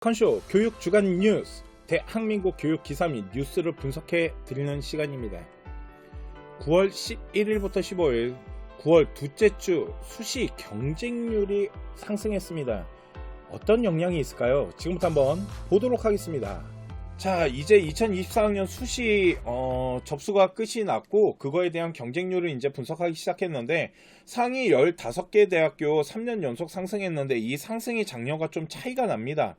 컨쇼 교육 주간 뉴스 대한민국 교육 기사 및 뉴스를 분석해 드리는 시간입니다. 9월 11일부터 15일 9월 둘째 주 수시 경쟁률이 상승했습니다. 어떤 영향이 있을까요? 지금부터 한번 보도록 하겠습니다. 자, 이제 2024학년 수시 어, 접수가 끝이 났고 그거에 대한 경쟁률을 이제 분석하기 시작했는데 상위 15개 대학교 3년 연속 상승했는데 이 상승이 작년과 좀 차이가 납니다.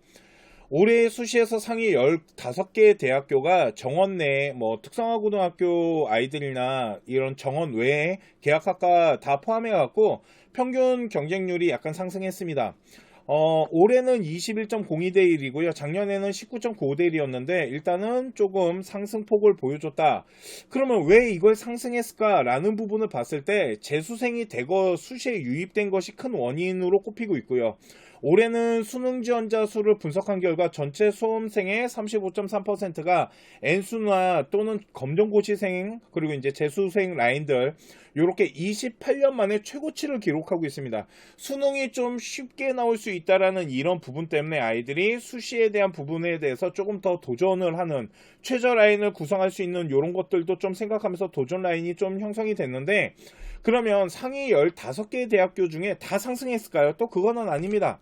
올해 수시에서 상위 15개 대학교가 정원 내에 뭐 특성화 고등학교 아이들이나 이런 정원 외에 계약학과 다 포함해 갖고 평균 경쟁률이 약간 상승했습니다. 어, 올해는 21.02대 1이고요. 작년에는 19.95대 1이었는데 일단은 조금 상승폭을 보여줬다. 그러면 왜 이걸 상승했을까라는 부분을 봤을 때 재수생이 대거 수시에 유입된 것이 큰 원인으로 꼽히고 있고요. 올해는 수능 지원자 수를 분석한 결과 전체 수험생의 35.3%가 N수나 또는 검정고시생 그리고 이제 재수생 라인들 이렇게 28년 만에 최고치를 기록하고 있습니다. 수능이 좀 쉽게 나올 수 있다라는 이런 부분 때문에 아이들이 수시에 대한 부분에 대해서 조금 더 도전을 하는 최저 라인을 구성할 수 있는 이런 것들도 좀 생각하면서 도전 라인이 좀 형성이 됐는데 그러면 상위 15개 대학교 중에 다 상승했을까요? 또 그거는 아닙니다.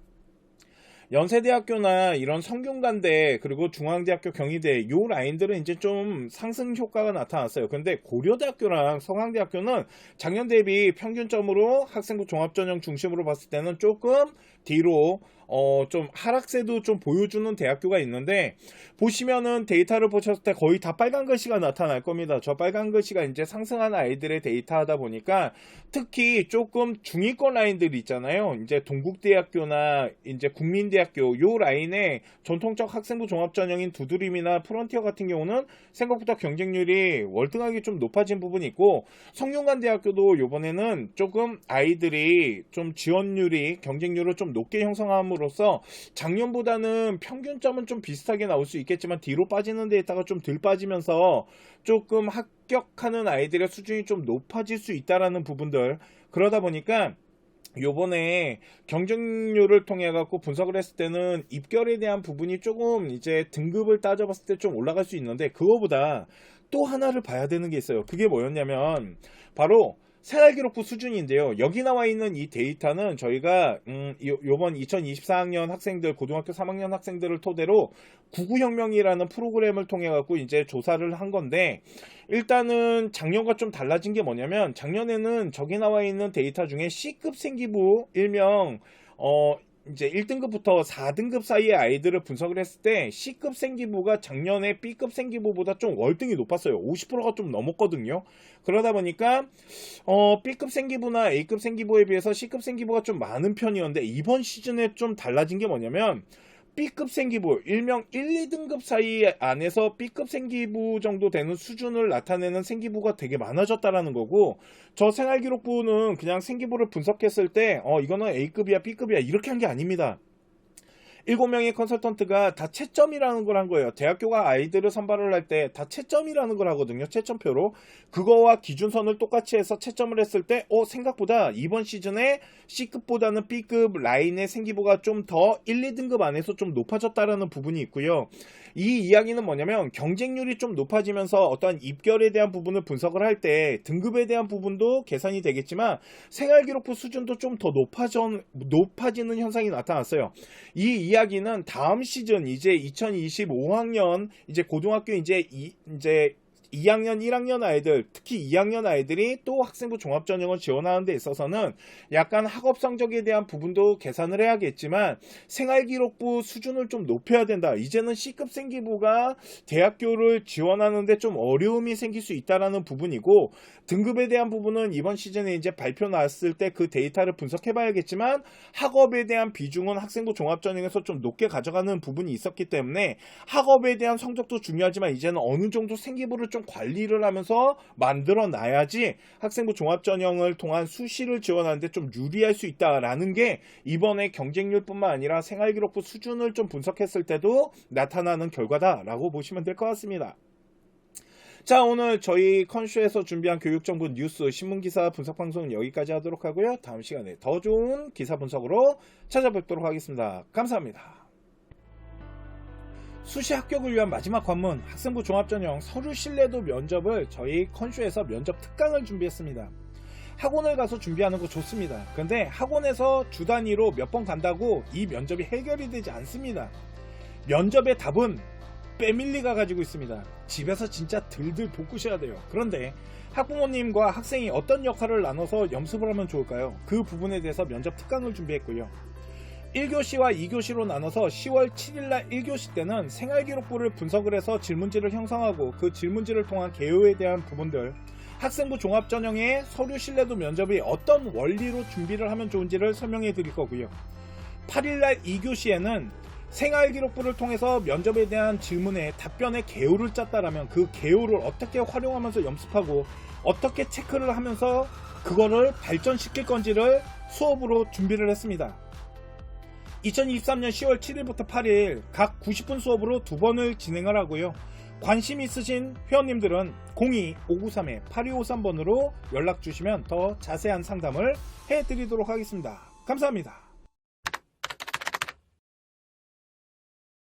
연세대학교나 이런 성균관대 그리고 중앙대학교 경희대 요 라인들은 이제 좀 상승 효과가 나타났어요. 근데 고려대학교랑 성황대학교는 작년 대비 평균점으로 학생부 종합전형 중심으로 봤을 때는 조금 뒤로 어, 좀 하락세도 좀 보여주는 대학교가 있는데 보시면은 데이터를 보셨을 때 거의 다 빨간 글씨가 나타날 겁니다. 저 빨간 글씨가 이제 상승한 아이들의 데이터 하다 보니까 특히 조금 중위권 라인들 있잖아요. 이제 동국대학교나 이제 국민대학교 요 라인에 전통적 학생부 종합전형인 두드림이나 프론티어 같은 경우는 생각보다 경쟁률이 월등하게 좀 높아진 부분이 있고 성균관대학교도 요번에는 조금 아이들이 좀 지원율이 경쟁률을 좀 높게 형성함으로써 작년보다는 평균점은 좀 비슷하게 나올 수 있겠지만 뒤로 빠지는 데에다가 좀 덜 빠지면서 조금 합격하는 아이들의 수준이 좀 높아질 수 있다라는 부분들 그러다 보니까 요번에 경쟁률을 통해 갖고 분석을 했을 때는 입결에 대한 부분이 조금 이제 등급을 따져봤을 때 좀 올라갈 수 있는데 그거보다 또 하나를 봐야 되는 게 있어요. 그게 뭐였냐면 바로 생활기록부 수준인데요. 여기 나와 있는 이 데이터는 저희가 음, 요, 번 2024학년 학생들 고등학교 3학년 학생들을 토대로 구구혁명이라는 프로그램을 통해 갖고 이제 조사를 한 건데 일단은 작년과 좀 달라진 게 뭐냐면 작년에는 저기 나와 있는 데이터 중에 C급 생기부 일명 어 이제 1등급부터 4등급 사이의 아이들을 분석을 했을 때 C급 생기부가 작년에 B급 생기부보다 좀 월등히 높았어요. 50%가 좀 넘었거든요. 그러다 보니까 어, B급 생기부나 A급 생기부에 비해서 C급 생기부가 좀 많은 편이었는데 이번 시즌에 좀 달라진 게 뭐냐면 B급 생기부, 일명 1, 2등급 사이 안에서 B급 생기부 정도 되는 수준을 나타내는 생기부가 되게 많아졌다라는 거고 저 생활기록부는 그냥 생기부를 분석했을 때 어, 이거는 A급이야 B급이야 이렇게 한 게 아닙니다. 7명의 컨설턴트가 다 채점이라는 걸 한 거예요. 대학교가 아이들을 선발을 할 때 다 채점이라는 걸 하거든요. 채점표로. 그거와 기준선을 똑같이 해서 채점을 했을 때, 어, 생각보다 이번 시즌에 C급보다는 B급 라인의 생기부가 좀 더 1, 2등급 안에서 좀 높아졌다라는 부분이 있고요. 이 이야기는 뭐냐면 경쟁률이 좀 높아지면서 어떠한 입결에 대한 부분을 분석을 할 때 등급에 대한 부분도 계산이 되겠지만 생활기록부 수준도 좀 더 높아져, 높아지는 현상이 나타났어요. 이 이야기 는 다음 시즌 이제 2025학년 이제 고등학교 이제 이, 이제 2학년, 1학년 아이들, 특히 2학년 아이들이 또 학생부 종합전형을 지원하는 데 있어서는 약간 학업 성적에 대한 부분도 계산을 해야겠지만 생활기록부 수준을 좀 높여야 된다. 이제는 C급 생기부가 대학교를 지원하는데 좀 어려움이 생길 수 있다라는 부분이고 등급에 대한 부분은 이번 시즌에 이제 발표 나왔을 때 그 데이터를 분석해 봐야겠지만 학업에 대한 비중은 학생부 종합전형에서 좀 높게 가져가는 부분이 있었기 때문에 학업에 대한 성적도 중요하지만 이제는 어느 정도 생기부를 좀좀 관리를 하면서 만들어 놔야지 학생부 종합전형을 통한 수시를 지원하는데 좀 유리할 수 있다라는 게 이번에 경쟁률뿐만 아니라 생활기록부 수준을 좀 분석했을 때도 나타나는 결과다라고 보시면 될 것 같습니다. 자 오늘 저희 컨쇼에서 준비한 교육정보 뉴스 신문기사 분석 방송은 여기까지 하도록 하고요. 다음 시간에 더 좋은 기사 분석으로 찾아뵙도록 하겠습니다. 감사합니다. 수시 합격을 위한 마지막 관문 학생부 종합전형 서류 신뢰도 면접을 저희 컨쇼에서 면접 특강을 준비했습니다. 학원을 가서 준비하는 거 좋습니다. 근데 학원에서 주 단위로 몇 번 간다고 이 면접이 해결이 되지 않습니다. 면접의 답은 빼밀리가 가지고 있습니다. 집에서 진짜 들들 볶으셔야 돼요. 그런데 학부모님과 학생이 어떤 역할을 나눠서 염습을 하면 좋을까요? 그 부분에 대해서 면접 특강을 준비했고요. 1교시와 2교시로 나눠서 10월 7일날 1교시 때는 생활기록부를 분석을 해서 질문지를 형성하고 그 질문지를 통한 개요에 대한 부분들 학생부 종합전형의 서류 신뢰도 면접이 어떤 원리로 준비를 하면 좋은지를 설명해 드릴 거고요. 8일날 2교시에는 생활기록부를 통해서 면접에 대한 질문에 답변의 개요를 짰다라면 그 개요를 어떻게 활용하면서 염습하고 어떻게 체크를 하면서 그거를 발전시킬 건지를 수업으로 준비를 했습니다. 2023년 10월 7일부터 8일 각 90분 수업으로 두 번을 진행을 하고요. 관심 있으신 회원님들은 02-593-8253번으로 연락 주시면 더 자세한 상담을 해드리도록 하겠습니다. 감사합니다.